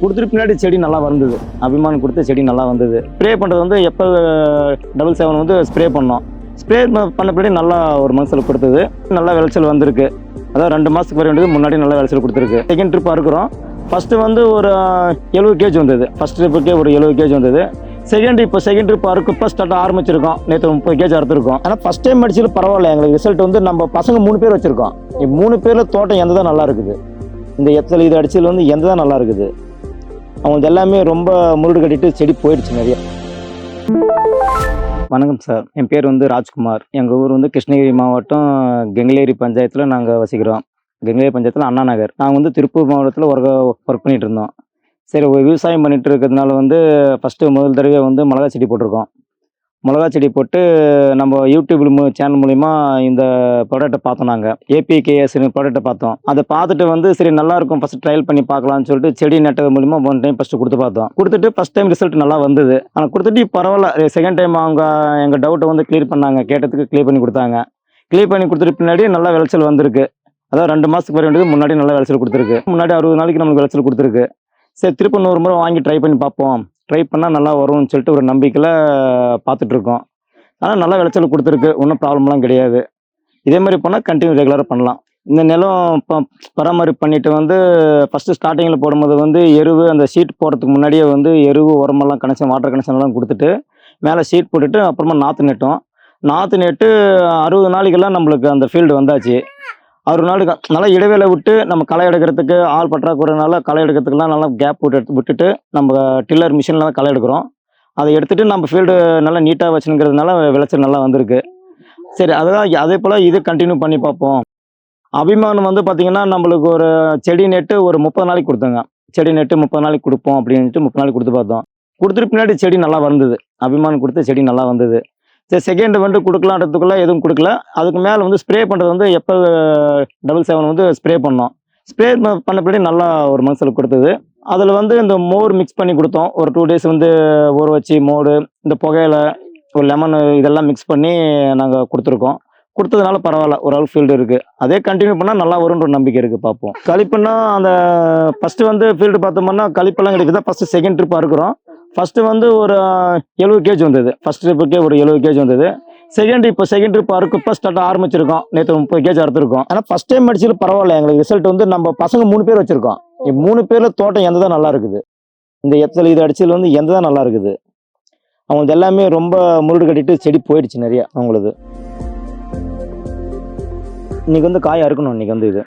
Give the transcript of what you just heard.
கொடுத்துட்டு பின்னாடி செடி நல்லா வந்தது. அபிமானம் கொடுத்த செடி நல்லா வந்தது. ஸ்ப்ரே பண்ணுறது வந்து எப்போ டபுள் செவன் வந்து ஸ்ப்ரே பண்ணோம். ஸ்ப்ரே பண்ண பின்னாடி நல்லா ஒரு மனசில் கொடுத்தது. நல்லா விளைச்சல் வந்திருக்கு. அதாவது ரெண்டு மாதத்துக்கு வர முன்னாடி நல்லா விளைச்சல் கொடுத்துருக்கு. செகண்ட் ட்ரிப் இருக்கிறோம். ஃபஸ்ட்டு வந்து ஒரு எழுபது கேஜ் வந்தது. ஃபஸ்ட் ட்ரிப்புக்கே ஒரு எழுபது கேஜ் வந்தது. செகண்ட் இப்போ செகண்ட் ட்ரிப் அறுக்கு இப்போ ஸ்டார்ட் ஆரம்பிச்சிருக்கோம். நேற்று முப்பது கேஜ் அறுத்துருக்கோம். ஆனால் ஃபஸ்ட் டைம் அடிச்சது பரவாயில்ல. எங்களுக்கு ரிசல்ட் வந்து நம்ம பசங்க மூணு பேர் வச்சுருக்கோம். மூணு பேரில் தோட்டம் எந்த தான் நல்லா இருக்குது. இந்த எத்தனை இது அடிச்சதில் வந்து எந்த தான் நல்லா இருக்குது. அவங்க எல்லாமே ரொம்ப முருடு கட்டிட்டு செடி போயிடுச்சு நிறைய. வணக்கம் சார். என் பேர் வந்து ராஜ்குமார். எங்கள் ஊர் வந்து கிருஷ்ணகிரி மாவட்டம் கெங்கலேரி பஞ்சாயத்தில் நாங்கள் வசிக்கிறோம். கெங்கலேரி பஞ்சாயத்தில் அண்ணா நகர். நாங்கள் வந்து திருப்பூர் மாவட்டத்தில் ஒர்க் ஒர்க் பண்ணிகிட்டு இருந்தோம். சரி விவசாயம் பண்ணிகிட்டு இருக்கிறதுனால வந்து ஃபஸ்ட்டு முதல் தடவை வந்து மிளகா செடி போட்டிருக்கோம். மிளகா செடி போட்டு நம்ம யூடியூப் சேனல் மூலிமா இந்த ப்ராடக்ட்டை பார்த்தோம் நாங்கள் ஏபிகேஎஸ்னு ப்ராடக்ட்டை பார்த்தோம். அதை பார்த்துட்டு வந்து சரி நல்லா இருக்கும் ஃபஸ்ட் ட்ரையல் பண்ணி பார்க்கலாம்னு சொல்லிட்டு செடி நட்டது மூலிமா ஒன் டைம் ஃபஸ்ட்டு கொடுத்து பார்த்தோம். கொடுத்துட்டு ஃபஸ்ட் டைம் ரிசல்ட் நல்லா வந்தது. ஆனால் கொடுத்துட்டு பரவாயில்ல. செகண்ட் டைம் அவங்க எங்கள் டவுட்டை வந்து கிளியர் பண்ணாங்க. கேட்டதுக்கு கிளியர் பண்ணி கொடுத்தாங்க. கிளியர் பண்ணி கொடுத்துட்டு பின்னாடி நல்லா விளைச்சல் வந்திருக்கு. அதாவது ரெண்டு மாதத்துக்கு வர வேண்டியது முன்னாடி நல்லா விளைச்சல் கொடுத்துருக்கு. முன்னாடி அறுபது நாளைக்கு நம்மளுக்கு விளைச்சல் கொடுத்துருக்கு. சரி திருப்பி நூறு முறை வாங்கி ட்ரை பண்ணி பார்ப்போம். ட்ரை பண்ணால் நல்லா வரும்னு சொல்லிட்டு ஒரு நம்பிக்கையில் பார்த்துட்ருக்கோம். ஆனால் நல்லா விளைச்சல் கொடுத்துருக்கு. ஒன்றும் ப்ராப்ளம்லாம் கிடையாது. இதே மாதிரி பண்ணால் கண்டினியூ ரெகுலராக பண்ணலாம். இந்த நிலம் இப்போ பராமரிப்பு பண்ணிட்டு வந்து ஃபஸ்ட்டு ஸ்டார்டிங்கில் போடும்போது வந்து எருவு அந்த சீட் போடுறதுக்கு முன்னாடியே வந்து எருவு உரமெல்லாம் கனெக்ஷன் வாட்டர் கனெக்ஷன்லாம் கொடுத்துட்டு மேலே ஷீட் போட்டுட்டு அப்புறமா நாற்று நட்டோம். நாற்று நட்டு அறுபது நாளைக்கெல்லாம் நம்மளுக்கு அந்த ஃபீல்டு வந்தாச்சு. ஒரு நாளுக்கு நல்லா இடைவேளை விட்டு நம்ம களை எடுக்கிறதுக்கு ஆள் பற்றாக்குறைனால களை எடுக்கிறதுக்குலாம் நல்லா கேப் விட்டு எடுத்து விட்டுட்டு நம்ம டில்லர் மிஷினில் தான் களை எடுக்கிறோம். அதை எடுத்துகிட்டு நம்ம ஃபீல்டு நல்லா நீட்டாக வச்சுங்கிறதுனால விளைச்சல் நல்லா வந்திருக்கு. சரி அதுதான் அதே போல் இது கண்டினியூ பண்ணி பார்ப்போம். அபிமானம் வந்து பார்த்திங்கன்னா நம்மளுக்கு ஒரு செடி நெட்டு ஒரு முப்பது நாளைக்கு கொடுத்தோங்க. செடி நெட்டு முப்பது நாளைக்கு கொடுப்போம் அப்படின்ட்டு முப்பது நாளைக்கு கொடுத்து பார்த்தோம். கொடுத்துட்டு பின்னாடி செடி நல்லா வந்தது. அபிமானம் கொடுத்து செடி நல்லா வந்தது. சரி செகண்ட் வந்து கொடுக்கலான்றதுக்குள்ள எதுவும் கொடுக்கல. அதுக்கு மேலே வந்து ஸ்ப்ரே பண்ணுறது வந்து எப்போ டபுள் செவன் வந்து ஸ்ப்ரே பண்ணோம். ஸ்ப்ரே பண்ண பின்னாடி நல்லா ஒரு மனசில் கொடுத்தது. அதில் வந்து இந்த மோர் மிக்ஸ் பண்ணி கொடுத்தோம். ஒரு டூ டேஸ் வந்து ஊற வச்சு மோர் இந்த புகையில ஒரு லெமன் இதெல்லாம் மிக்ஸ் பண்ணி நாங்கள் கொடுத்துருக்கோம். கொடுத்ததுனால பரவாயில்ல ஒரு ஆள் ஃபீல்டு இருக்குது அதே கண்டினியூ பண்ணால் நல்லா வரும்ன்ற நம்பிக்கை இருக்குது பார்ப்போம். கழிப்புன்னா அந்த ஃபஸ்ட்டு வந்து ஃபீல்டு பார்த்தோம்னா கழிப்பெல்லாம் கிடைக்குது? ஃபஸ்ட்டு செகண்ட் ட்ரிப்பாக இருக்கிறோம். ஃபஸ்ட்டு வந்து ஒரு எழுபது கேஜ் வந்தது. ஃபஸ்ட் ட்ரிப்புக்கே ஒரு எழுபது கேஜ் வந்தது. செகண்ட் இப்போ செகண்ட் ட்ரிப் அறுக்கப்போ ஸ்டார்ட் ஆரம்பிச்சிருக்கோம். நேற்று முப்பது கேஜ் அறுத்துருக்கோம். ஆனால் ஃபஸ்ட் டைம் அடிச்சது பரவாயில்ல. எங்களுக்கு ரிசல்ட் வந்து நம்ம பசங்க மூணு பேர் வச்சுருக்கோம். மூணு பேரில் தோட்டம் எந்த தான் நல்லா இருக்குது. இந்த எத்தல் இது அடிச்சது வந்து எந்த தான் நல்லா இருக்குது. அவங்களுக்கு எல்லாமே ரொம்ப முருடு கட்டிட்டு செடி போயிடுச்சு நிறையா அவங்களுக்கு இன்னைக்கு வந்து காய் அறுக்கணும் இன்னைக்கு வந்து இது.